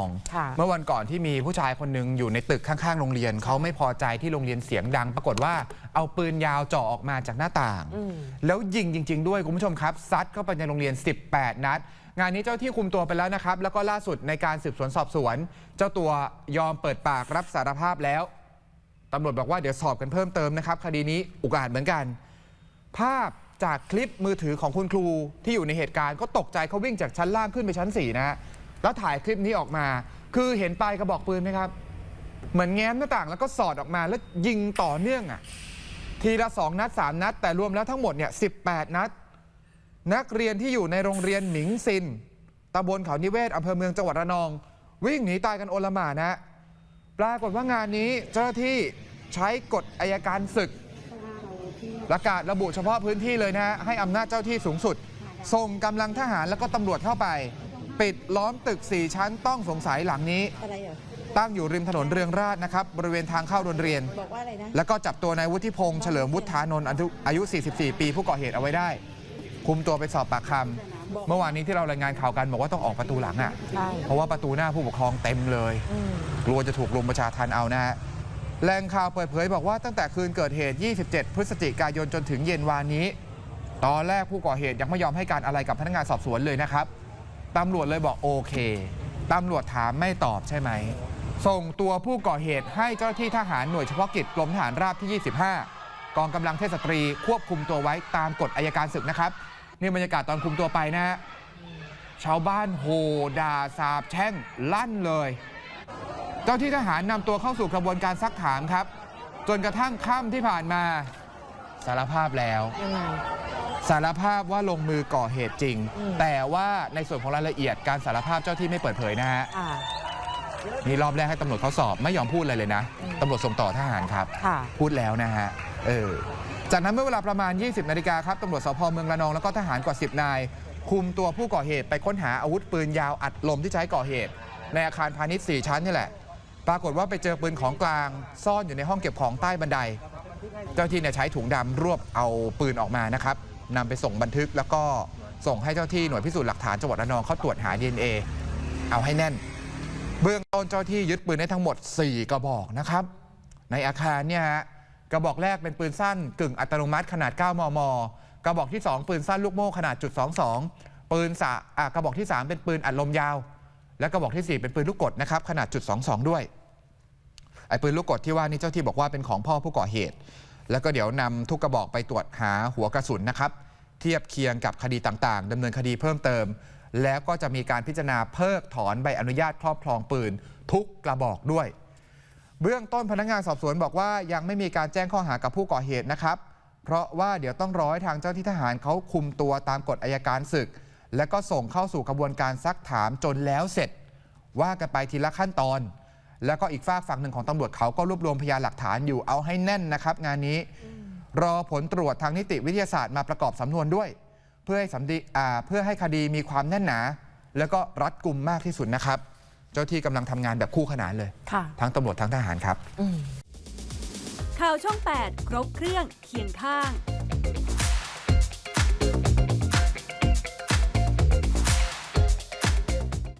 องค่ะเมื่อวันก่อนที่มีผู้ชายคนหนึ่งอยู่ในตึกข้างๆ โรงเรียนเขาไม่พอใจที่โรงเรียนเสียงดัง ปรากฏว่าเอาปืนยาวจ่อออกมาจากหน้าต่างอืมแล้วยิงจริง ๆ ด้วยคุณผู้ชมครับซัดเข้าไปในโรงเรียน 18 นัด งานนี้เจ้าที่คุมตัวไปแล้วนะครับ แล้วก็ล่าสุดในการสืบสวนสอบสวน เจ้าตัวยอมเปิดปากรับสารภาพแล้วตำรวจบอกว่าเดี๋ยวสอบกันเพิ่มเติมนะครับคดีนี้อุกอาจเหมือนกัน ภาพจากคลิปมือถือของคุณครูที่อยู่ในเหตุการณ์ก็ตกใจเขาวิ่งจากชั้นล่างขึ้นไปชั้น4นะฮะ แล้วถ่ายคลิปนี้ออกมา คือเห็นปลายกระบอกปืนไหมครับ เหมือนแง้มหน้าต่างแล้วก็สอดออกมาแล้วยิงต่อเนื่องอะทีละ 2 นัด 3 นัด แต่รวมแล้วทั้งหมดเนี่ย18 นัด นักเรียนที่อยู่ในโรงเรียนหมิงซินตำบลเขานิเวศอำเภอเมืองจังหวัดระนอง วิ่งหนีตายกันโอลหม่านนะปรากฏว่างานนี้เจ้าหน้าที่ใช้กฎอายการศึก ประกาศระบุเฉพาะพื้นที่เลยนะฮะให้อำนาจเจ้าที่สูงสุด ส่งกำลังทหารแล้วก็ตำรวจเข้าไป ปิดล้อมตึก 4 ชั้นต้องสงสัยหลังนี้ อะไรเหรอ ตั้งอยู่ริมถนนเรืองราษฎร์นะครับ บริเวณทางเข้าโรงเรียน บอกว่าอะไรนะ แล้วก็จับตัวนายวุฒิพงษ์เฉลิมวุฒานนท์อายุอายุ 44 ปีผู้ก่อเหตุเอาไว้ได้ คุมตัวไปสอบปากคำเมื่อวานนี้ที่เรารายงานข่าวกันบอกว่าต้องออกประตูหลังอะ ใช่ เพราะว่าประตูหน้าผู้ปกครองเต็มเลย อืม กลัวจะถูกรุมประชาทันเอานะฮะแหล่งข่าวเปิดเผยบอกว่าตั้งแต่คืนเกิดเหตุ 27 พฤศจิกายนจนถึงเย็นวานนี้ ตอนแรกผู้ก่อเหตุยังไม่ยอมให้การอะไรกับพนักงานสอบสวนเลยนะครับ ตำรวจเลยบอกโอเค ตำรวจถามไม่ตอบใช่ไหม ส่งตัวผู้ก่อเหตุให้เจ้าหน้าที่ทหารหน่วยเฉพาะกิจกรมทหารราบที่ 25 กองกำลังเทศสตรีควบคุมตัวไว้ตามกฎอายการศึกนะครับ นี่บรรยากาศตอนคุมตัวไปนะฮะชาวบ้านโหด่าสาบแช่งลั่นเลย เจ้าที่ทหารนำตัวเข้าสู่กระบวนการซักถามครับ จนกระทั่งค่ำที่ผ่านมาสารภาพแล้วยังไง สารภาพว่าลงมือก่อเหตุจริงอืมแต่ว่าในส่วนของรายละเอียดการสารภาพเจ้าที่ไม่เปิดเผยนะฮะอ่านี่รอบแรกให้ตำรวจเขาสอบไม่ยอมพูดอะไรเลยนะอืม ตำรวจส่งต่อทหารครับ ค่ะ พูดแล้วนะฮะ เออ จากนั้นเมื่อเวลาประมาณ 20 นาฬิกาครับตำรวจสพเมืองระนองแล้วก็ทหารกว่า 10 นาย คุมตัวผู้ก่อเหตุไปค้นหาอาวุธปืนยาวอัดลมที่ใช้ก่อเหตุ ในอาคารพาณิชย์ 4 ชั้นนี่แหละ ปรากฏว่าไปเจอปืนของกลาง ซ่อนอยู่ในห้องเก็บของใต้บันได เจ้าที่เนี่ยใช้ถุงดำรวบเอาปืนออกมานะครับ นำไปส่งบันทึกแล้วก็ส่งให้เจ้าที่หน่วยพิสูจน์หลักฐานจังหวัดระนองเข้าตรวจหา DNA เอาให้แน่น เบื้องต้นเจ้าที่ยึดปืนได้ทั้งหมด 4 กระบอกนะครับ ในอาคารเนี่ยฮะกระบอกแรกเป็นปืนสั้นกึ่งอัตโนมัติขนาด 9 มม กระบอกที่ 2 ปืนสั้นลูกโม่ขนาดจุด22ปืนสะกระบอกที่ 3 เป็นปืนอัดลมยาว และกระบอกทีสี่4 เป็นปืนลูกกดนะครับขนาดจุด22ด้วยไอ้ปืนลูกกดที่ว่านี่เจ้าที่บอกว่าเป็นของพ่อผู้ก่อเหตุ แล้วก็เดี๋ยวนำทุกกระบอกไปตรวจหาหัวกระสุนนะครับ เทียบเคียงกับคดีต่างๆดำเนินคดีเพิ่มเติม แล้วก็จะมีการพิจารณาเพิกถอนใบอนุญาตครอบครองปืน ทุกกระบอกด้วย เบื้องต้นพนักงานสอบสวนบอกว่ายังไม่มีการแจ้งข้อหากับผู้ก่อเหตุนะครับ เพราะว่าเดี๋ยวต้องรอให้ทางเจ้าที่ทหารเขาคุมตัวตามกฎอายการศึก และก็ส่งเข้าสู่กระบวนการซักถามจนแล้วเสร็จ ว่ากันไปทีละขั้นตอน แล้วก็อีกฝากฝั่งหนึ่งของตำรวจเขาก็รวบรวมพยานหลักฐานอยู่เอาให้แน่นนะครับ งานนี้ รอผลตรวจทางนิติวิทยาศาสตร์มาประกอบสำนวนด้วย เพื่อให้สำดีอ่าเพื่อให้คดีมีความแน่นหนา แล้วก็รัดกุมมากที่สุดนะครับ เจ้าที่กำลังทำงานแบบคู่ขนานเลยค่ะทั้งตำรวจทั้งทหารครับอืมข่าวช่อง 8 ครบเครื่องเคียงข้าง